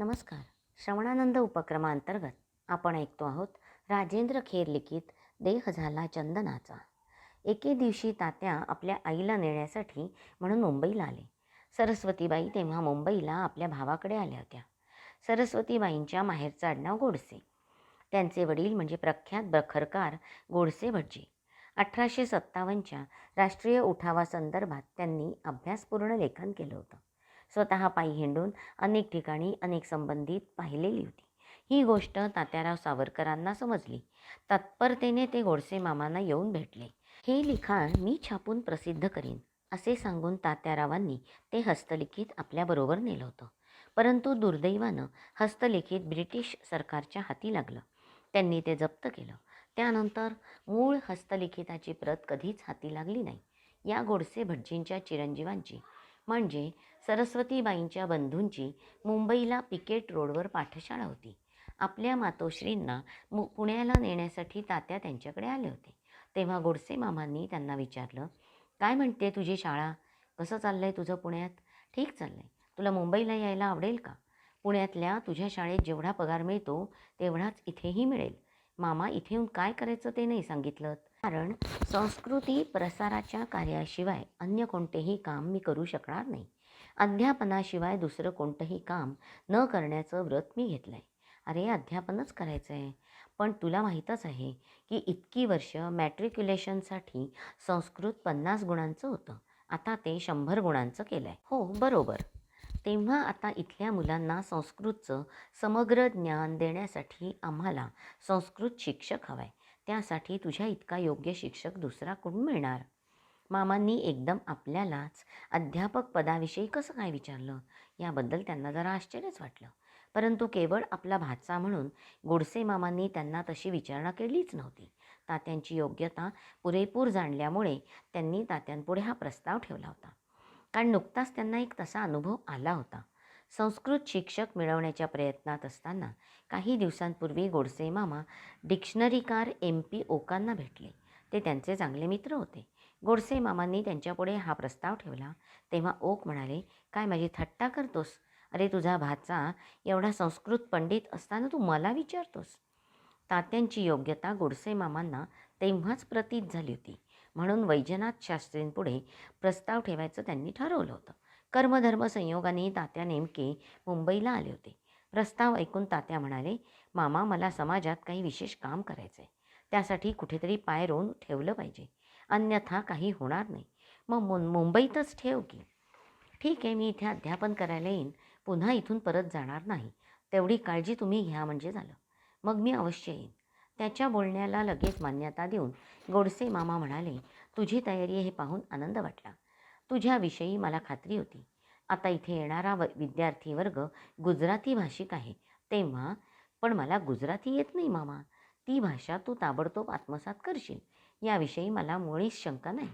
नमस्कार. श्रवणानंद उपक्रमांतर्गत आपण ऐकतो आहोत राजेंद्र खेर लिखित देह झाला चंदनाचा. एके दिवशी तात्या आपल्या आईला नेण्यासाठी म्हणून मुंबईला आले. सरस्वतीबाई तेव्हा मुंबईला आपल्या भावाकडे आल्या होत्या. सरस्वतीबाईंच्या माहेरचं आडनाव गोडसे. त्यांचे वडील म्हणजे प्रख्यात बखरकार गोडसे भटजी. अठराशे सत्तावन्नच्या राष्ट्रीय उठावासंदर्भात त्यांनी अभ्यासपूर्ण लेखन केलं होतं. स्वतः पायी हिंडून अनेक ठिकाणी अनेक संबंधित पाहिलेली होती. ही गोष्ट तात्याराव सावरकरांना समजली. तत्परतेने ते गोडसे मामांना येऊन भेटले. हे लिखाण मी छापून प्रसिद्ध करीन असे सांगून तात्यारावांनी ते हस्तलिखित आपल्याबरोबर नेलं होतं. परंतु दुर्दैवानं हस्तलिखित ब्रिटिश सरकारच्या हाती लागलं. त्यांनी ते जप्त केलं. त्यानंतर मूळ हस्तलिखिताची प्रत कधीच हाती लागली नाही. या गोडसे भटजींच्या चिरंजीवांची म्हणजे सरस्वतीबाईंच्या बंधूंची मुंबईला पिकेट रोडवर पाठशाळा होती. आपल्या मातोश्रींना मु पुण्याला नेण्यासाठी तात्या त्यांच्याकडे आले होते. तेव्हा गोडसे मामांनी त्यांना विचारलं काय म्हणते तुझी शाळा? कसं चाललं आहे तुझं पुण्यात? ठीक चाललं आहे तुला मुंबईला यायला आवडेल का? पुण्यातल्या तुझ्या शाळेत जेवढा पगार मिळतो तेवढाच इथेही मिळेल. मामा इथे येऊन काय करायचं ते नाही सांगितलं. कारण संस्कृती प्रसाराच्या कार्याशिवाय अन्य कोणतेही काम मी करू शकणार नाही. अध्यापनाशिवाय दुसरं कोणतंही काम न करण्याचं व्रत मी घेतलं आहे अरे अध्यापनच करायचं आहे पण तुला माहीतच आहे की इतकी वर्ष मॅट्रिक्युलेशनसाठी संस्कृत पन्नास गुणांचं होतं. आता ते शंभर गुणांचं केलं आहे हो बरोबर. तेव्हा आता इथल्या मुलांना संस्कृतचं समग्र ज्ञान देण्यासाठी आम्हाला संस्कृत शिक्षक हवा आहे त्यासाठी तुझ्या इतका योग्य शिक्षक दुसरा कोण मिळणार? मामांनी एकदम आपल्यालाच अध्यापक पदाविषयी कसं काय विचारलं? याबद्दल त्यांना जरा आश्चर्यच वाटलं. परंतु केवळ आपला भाचा म्हणून गोडसे मामांनी त्यांना तशी विचारणा केलीच नव्हती. तात्यांची योग्यता पुरेपूर जाणल्यामुळे त्यांनी तात्यांपुढे हा प्रस्ताव ठेवला होता. कारण नुकताच त्यांना एक तसा अनुभव आला होता. संस्कृत शिक्षक मिळवण्याच्या प्रयत्नात असताना काही दिवसांपूर्वी गोडसे मामा डिक्शनरीकार एम पी ओकांना भेटले. ते त्यांचे चांगले मित्र होते. गोडसे मामांनी त्यांच्यापुढे हा प्रस्ताव ठेवला. तेव्हा ओक म्हणाले काय माझी थट्टा करतोस? अरे तुझा भाचा एवढा संस्कृत पंडित असताना तू मला विचारतोस. तात्यांची योग्यता गोडसे मामांना तेव्हाच प्रतीत झाली होती. म्हणून वैजनाथ शास्त्रींपुढे प्रस्ताव ठेवायचं त्यांनी ठरवलं होतं. कर्मधर्म संयोगाने तात्या नेमके मुंबईला आले होते. प्रस्ताव ऐकून तात्या म्हणाले मामा मला समाजात काही विशेष काम करायचं आहे त्यासाठी कुठेतरी पाय रोवून ठेवलं पाहिजे. अन्यथा काही होणार नाही. मग मुं मुंबईतच ठेव की. ठीक आहे मी इथे अध्यापन करायला येईन. पुन्हा इथून परत जाणार नाही. तेवढी काळजी तुम्ही घ्या म्हणजे झालं. मग मी अवश्य येईन. त्याच्या बोलण्याला लगेच मान्यता देऊन गोडसे मामा म्हणाले तुझी तयारी हे पाहून आनंद वाटला. तुझ्याविषयी मला खात्री होती. आता इथे येणारा व विद्यार्थी वर्ग गुजराती भाषिक आहे. तेव्हा पण मला गुजराती येत नाही मामा. ती भाषा तू ताबडतोब आत्मसात करशील. याविषयी मला मुळीच शंका नाही.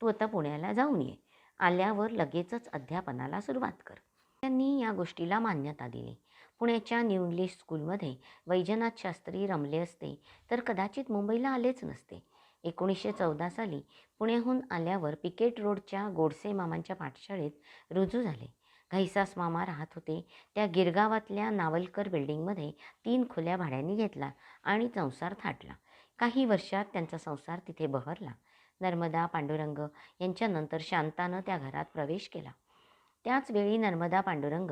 तू आता पुण्याला जाऊन ये. आल्यावर लगेचच अध्यापनाला सुरुवात कर. त्यांनी या गोष्टीला मान्यता दिली. पुण्याच्या न्यू इंग्लिश स्कूलमध्ये वैजनाथ शास्त्री रमले असते तर कदाचित मुंबईला आलेच नसते. एकोणीसशे चौदा साली पुण्याहून आल्यावर पिकेट रोडच्या गोडसे मामांच्या पाठशाळेत रुजू झाले. घैसास मामा राहत होते. त्या गिरगावातल्या नावलकर बिल्डिंगमध्ये तीन खोल्या भाड्याने घेतला आणि संसार थाटला. काही वर्षात त्यांचा संसार तिथे बहरला. नर्मदा पांडुरंग यांच्यानंतर शांतानं त्या घरात प्रवेश केला. त्याच वेळी नर्मदा पांडुरंग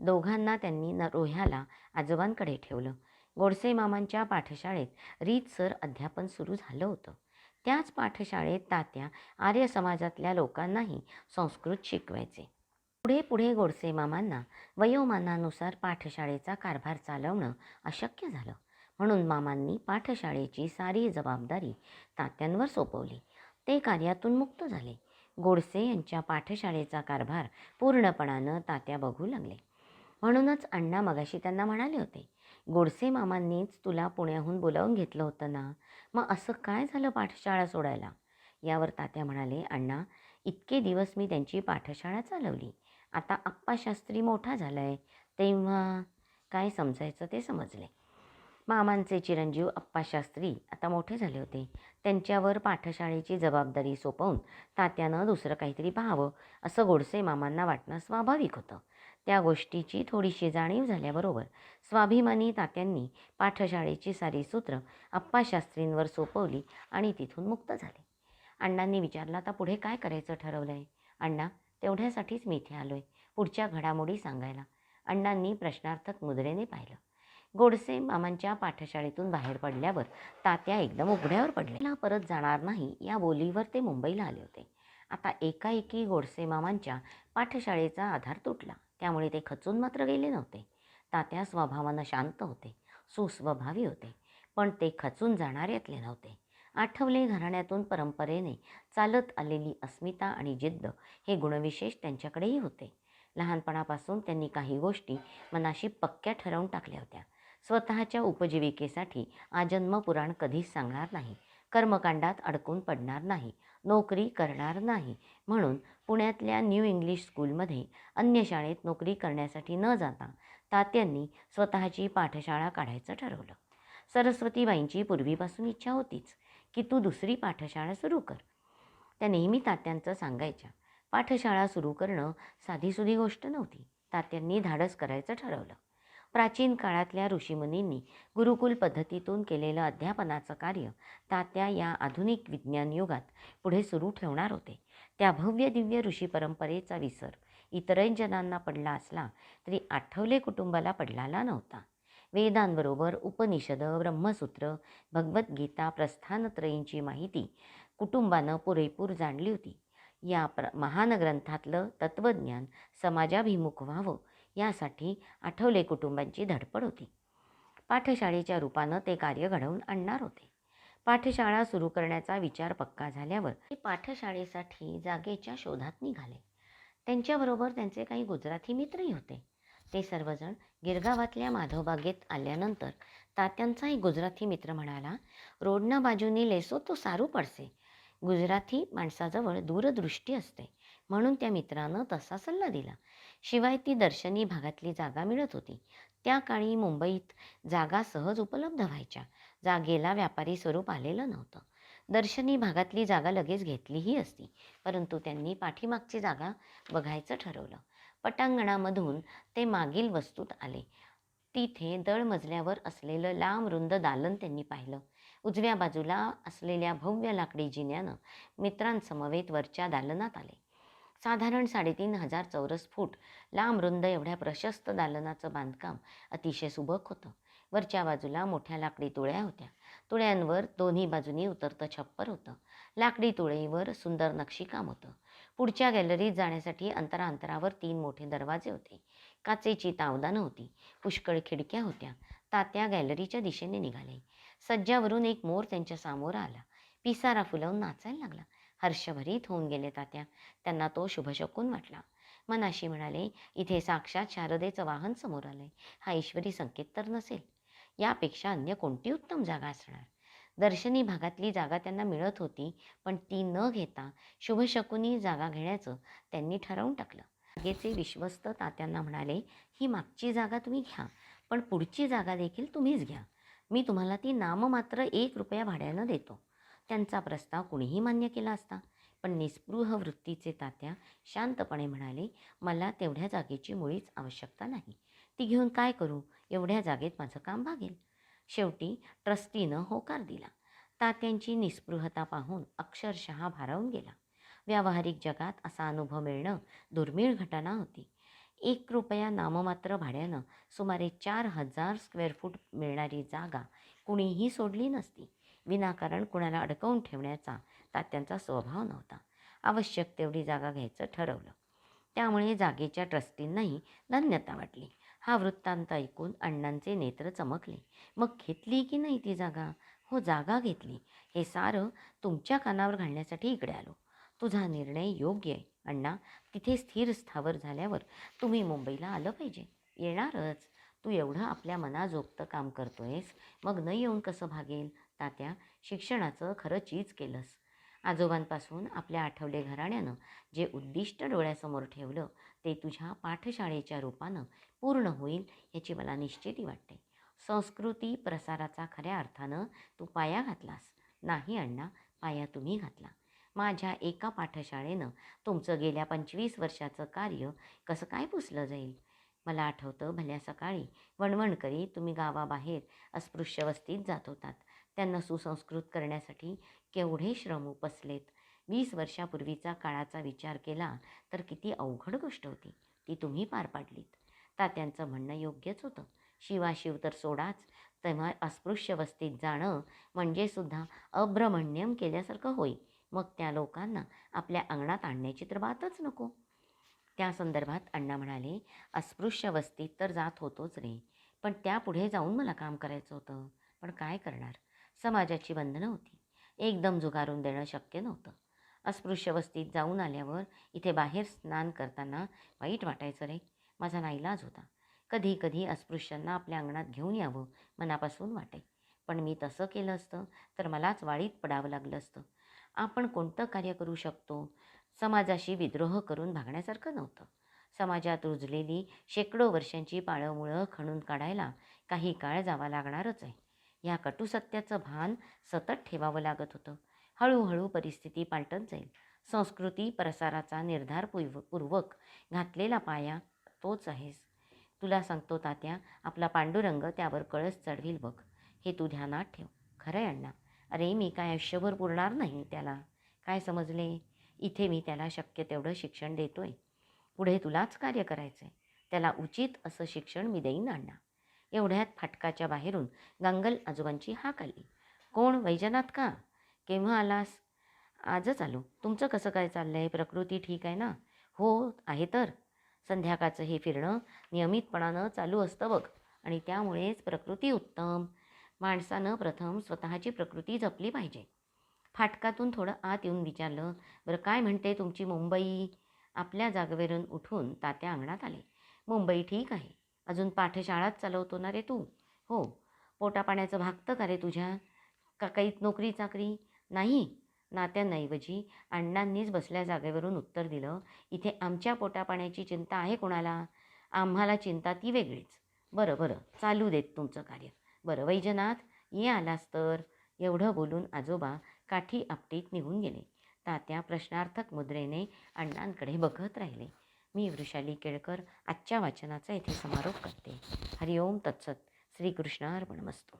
दोघांना त्यांनी न रोह्याला आजोबांकडे ठेवलं. गोडसे मामांच्या पाठशाळेत रीतसर अध्यापन सुरू झालं होतं. त्याच पाठशाळेत तात्या आर्य समाजातल्या लोकांनाही संस्कृत शिकवायचे. पुढे पुढे गोडसे मामांना वयोमानानुसार पाठशाळेचा कारभार चालवणं अशक्य झालं. म्हणून मामांनी पाठशाळेची सारी जबाबदारी तात्यांवर सोपवली. ते कार्यातून मुक्त झाले. गोडसे यांच्या पाठशाळेचा कारभार पूर्णपणानं तात्या बघू लागले. म्हणूनच अण्णा मगाशी त्यांना म्हणाले होते गोडसे मामांनीच तुला पुण्याहून बोलावून घेतलं होतं ना? मग असं काय झालं पाठशाळा सोडायला? यावर तात्या म्हणाले अण्णा इतके दिवस मी त्यांची पाठशाळा चालवली. आता आप्पा शास्त्री मोठा झाला आहे तेव्हा काय समजायचं ते समजले. मामांचे चिरंजीव अप्पाशास्त्री आता मोठे झाले होते. त्यांच्यावर पाठशाळेची जबाबदारी सोपवून तात्यानं दुसरं काहीतरी पाहावं असं गोडसे मामांना वाटणं स्वाभाविक होतं. त्या गोष्टीची थोडीशी जाणीव झाल्याबरोबर स्वाभिमानी तात्यांनी पाठशाळेची सारी सूत्र आप्पा शास्त्रींवर सोपवली आणि तिथून मुक्त झाले. अण्णांनी विचारलं आता पुढे काय करायचं ठरवलं आहे अण्णा तेवढ्यासाठीच मी इथे आलो आहे पुढच्या घडामोडी सांगायला. अण्णांनी प्रश्नार्थक मुद्रेने पाहिलं. गोडसे मामांच्या पाठशाळेतून बाहेर पडल्यावर तात्या एकदम उघड्यावर पडले परत जाणार नाही या बोलीवर ते मुंबईला आले होते. आता एकाएकी गोडसे मामांच्या पाठशाळेचा आधार तुटला त्यामुळे ते खचून मात्र गेले नव्हते. तात्या स्वभावानं शांत होते सुस्वभावी होते पण ते खचून जाणाऱ्यातले नव्हते. आठवले घराण्यातून परंपरेने. चालत आलेली अस्मिता आणि जिद्द हे गुणविशेष त्यांच्याकडेही होते. लहानपणापासून त्यांनी काही गोष्टी मनाशी पक्क्या ठरवून टाकल्या होत्या. स्वतःच्या उपजीविकेसाठी आजन्म पुराण कधीच सांगणार नाही. कर्मकांडात अडकून पडणार नाही. नोकरी करणार नाही. म्हणून पुण्यातल्या न्यू इंग्लिश स्कूलमध्ये अन्य शाळेत नोकरी करण्यासाठी न जाता तात्यांनी स्वतःची पाठशाळा काढायचं ठरवलं. सरस्वतीबाईंची पूर्वीपासून इच्छा होतीच. की तू दुसरी पाठशाळा सुरू कर. त्या नेहमी तात्यांचं सांगायच्या. पाठशाळा सुरू करणं साधीसुधी गोष्ट नव्हती. तात्यांनी धाडस करायचं ठरवलं. प्राचीन काळातल्या ऋषीमुनींनी गुरुकुल पद्धतीतून केलेलं अध्यापनाचं कार्य तात्या या आधुनिक विज्ञान युगात पुढे सुरू ठेवणार होते. त्या भव्य दिव्य ऋषी परंपरेचा विसर इतरही जनांना पडला असला तरी आठवले कुटुंबाला पडलाला नव्हता. वेदांबरोबर उपनिषद ब्रह्मसूत्र भगवद्गीता प्रस्थानत्रयींची माहिती कुटुंबानं पुरेपूर जाणली होती. या प्र महान ग्रंथातलं तत्त्वज्ञान समाजाभिमुख व्हावं यासाठी आठवले कुटुंबांची धडपड होती. पाठशाळेच्या रूपानं ते कार्य घडवून आणणार होते. पाठशाळा सुरू करण्याचा विचार पक्का झाल्यावर ते पाठशाळेसाठी जागेच्या शोधात निघाले. त्यांच्याबरोबर त्यांचे काही गुजराती मित्रही होते. ते सर्वजण गिरगावातल्या माधवबागेत आल्यानंतर तात्यांचा एक गुजराती मित्र म्हणाला रोडना बाजूनी लेसो तो सारू पडसे. गुजराती माणसाजवळ दूरदृष्टी असते म्हणून त्या मित्रानं तसा सल्ला दिला. शिवाय ती दर्शनी भागातली जागा मिळत होती. त्या काळी मुंबईत जागा सहज उपलब्ध व्हायच्या. जागेला व्यापारी स्वरूप आलेलं नव्हतं. दर्शनी भागातली जागा लगेच घेतलीही असती. परंतु त्यांनी पाठीमागची जागा बघायचं ठरवलं. पटांगणामधून ते मागील वस्तूत आले. तिथे दळमजल्यावर असलेलं लांब रुंद दालन त्यांनी पाहिलं. उजव्या बाजूला असलेल्या भव्य लाकडी जिन्यानं मित्रांसमवेत वरच्या दालनात आले. साधारण साडेतीन हजार चौरस फूट लांब रुंद एवढ्या प्रशस्त दालनाचं बांधकाम अतिशय सुबक होतं. वरच्या बाजूला मोठ्या लाकडी तुळ्या होत्या. तुळ्यांवर दोन्ही बाजूनी उतरतं छप्पर होतं. लाकडी तुळईवर सुंदर नक्षीकाम होतं. पुढच्या गॅलरीत जाण्यासाठी अंतराअंतरावर तीन मोठे दरवाजे होते. काचेची तावदानं होती. पुष्कळ खिडक्या होत्या. तात्या गॅलरीच्या दिशेने निघाले सज्जावरून एक मोर त्यांच्यासमोर आला. पिसारा फुलवून नाचायला लागला. हर्षभरीत होऊन गेले तात्या. त्यांना तो शुभशकून वाटला. मनाशी म्हणाले इथे साक्षात शारदेचं वाहन समोर आलंय. हा ईश्वरी संकेत तर नसेल. यापेक्षा अन्य कोणती उत्तम जागा असणार? दर्शनी भागातली जागा त्यांना मिळत होती पण ती न घेता शुभशकुनी जागा घेण्याचं त्यांनी ठरवून टाकलं. जागेचे विश्वस्त तात्यांना म्हणाले ही मागची जागा तुम्ही घ्या पण पुढची जागा देखील तुम्हीच घ्या. मी तुम्हाला ती नाममात्र एक रुपया भाड्यानं देतो. त्यांचा प्रस्ताव कुणीही मान्य केला असता. पण निस्पृह वृत्तीचे तात्या शांतपणे म्हणाले मला तेवढ्या जागेची मुळीच आवश्यकता नाही. ती घेऊन काय करू? एवढ्या जागेत माझं काम भागेल. शेवटी ट्रस्टीनं होकार दिला. तात्यांची निस्पृहता पाहून अक्षरशः भारावून गेला. व्यावहारिक जगात असा अनुभव मिळणं दुर्मिळ घटना होती. एक रुपया नाममात्र भाड्यानं सुमारे चार हजार स्क्वेअर फूट मिळणारी जागा कुणीही सोडली नसती. विनाकारण कुणाला अडकवून ठेवण्याचा तात्यांचा स्वभाव नव्हता. आवश्यक तेवढी जागा घ्यायचं ठरवलं. त्यामुळे जागेच्या ट्रस्टींनाही धन्यता वाटली. हा वृत्तांत ऐकून अण्णांचे नेत्र चमकले. मग घेतली की नाही ती जागा? हो जागा घेतली. हे सारं तुमच्या कानावर घालण्यासाठी इकडे आलो. तुझा निर्णय योग्य आहे अण्णा. तिथे स्थिर स्थावर झाल्यावर तुम्ही मुंबईला आलं पाहिजे. येणारच. तू एवढं आपल्या मनाजोगतं काम करतोयस. मग न येऊन कसं भागेल? तात्या शिक्षणाचं खरं चीज केलंस. आजोबांपासून आपल्या आठवले घराण्यानं जे उद्दिष्ट डोळ्यासमोर ठेवलं ते तुझ्या पाठशाळेच्या रूपानं पूर्ण होईल याची मला निश्चिती वाटते. संस्कृती प्रसाराचा खऱ्या अर्थानं तू पाया घातलास. नाही अण्णा पाया तुम्ही घातला. माझ्या एका पाठशाळेनं तुमचं गेल्या पंचवीस वर्षाचं कार्य कसं काय पुसलं जाईल? मला आठवतं भल्या सकाळी वणवण करीत तुम्ही गावाबाहेर अस्पृश्य वस्तीत जात होतात. त्यांना सुसंस्कृत करण्यासाठी केवढे श्रम उपसलेत? वीस वर्षापूर्वीचा काळाचा विचार केला तर किती अवघड गोष्ट होती. ती तुम्ही पार पाडलीत. तात्यांचं म्हणणं योग्यच होतं. शिवाशिव तर सोडाच. तेव्हा अस्पृश्य वस्तीत जाणं म्हणजे सुद्धा अभ्रमण्यम केल्यासारखं होई मग त्या लोकांना आपल्या अंगणात आणण्याची तर बातच नको. त्या संदर्भात अण्णा म्हणाले अस्पृश्य वस्तीत तर जात होतोच रे. पण त्यापुढे जाऊन मला काम करायचं होतं. पण काय करणार? समाजाची बंधनं होती. एकदम झुगारून देणं शक्य नव्हतं. अस्पृश्य वस्तीत जाऊन आल्यावर इथे बाहेर स्नान करताना वाईट वाटायचं रे. माझा नाईलाज होता. कधी कधी अस्पृश्यांना आपल्या अंगणात घेऊन यावं मनापासून वाटे. पण मी तसं केलं असतं तर मलाच वाळीत पडावं लागलं असतं. आपण कोणतं कार्य करू शकतो? समाजाशी विद्रोह करून भागण्यासारखं नव्हतं. समाजात रुजलेली शेकडो वर्षांची पाळंमुळं खणून काढायला काही काळ जावा लागणारच आहे. ह्या कटुसत्याचं भान सतत ठेवावं लागत होतं. हळूहळू परिस्थिती पालटत जाईल. संस्कृती प्रसाराचा निर्धार पूर्व पूर्वक घातलेला पाया तोच आहेस. तुला सांगतो तात्या आपला पांडुरंग त्यावर कळस चढवील बघ. हे तू ध्यानात ठेव. खरं आहे अण्णा. अरे मी काय आयुष्यभर पुरणार नाही त्याला. काय समजले? इथे मी त्याला शक्य तेवढं शिक्षण देतोय. पुढे तुलाच कार्य करायचं आहे त्याला उचित असं शिक्षण मी देईन अण्णा. एवढ्यात फाटकाच्या बाहेरून गांगल आजोबांची हाक आली. कोण? वैजनाथ का? केव्हा आलास? आजच आलो. तुमचं कसं काय चाललं आहे प्रकृती ठीक आहे ना? हो आहे तर. संध्याकाळचं हे फिरणं नियमितपणानं चालू असतं बघ. आणि त्यामुळेच प्रकृती उत्तम. माणसानं प्रथम स्वतःची प्रकृती जपली पाहिजे. फाटकातून थोडं आत येऊन विचारलं बरं काय म्हणते तुमची मुंबई? आपल्या जागेवरून उठून तात्या अंगणात आले. मुंबई ठीक आहे. अजून पाठशाळाच चालवतो ना रे तू? हो. पोटापाण्याचं भागतं का रे तुझ्या? का काही नोकरी चाकरी नाही. नात्यांऐवजी अण्णांनीच बसल्या जागेवरून उत्तर दिलं इथे आमच्या पोटापाण्याची चिंता आहे कोणाला? आम्हाला चिंता ती वेगळीच. बरं बरं चालू देत तुमचं कार्य. बरं वैजनाथ ये आलास तर. एवढं बोलून आजोबा काठी आपटीत निघून गेले. तात्या प्रश्नार्थक मुद्रेने अण्णांकडे बघत राहिले. मी वृषाली केळकर आजच्या वाचनाचा येथे समारोप करते. हरिओम तत्सत. श्रीकृष्ण अर्पणमस्तू.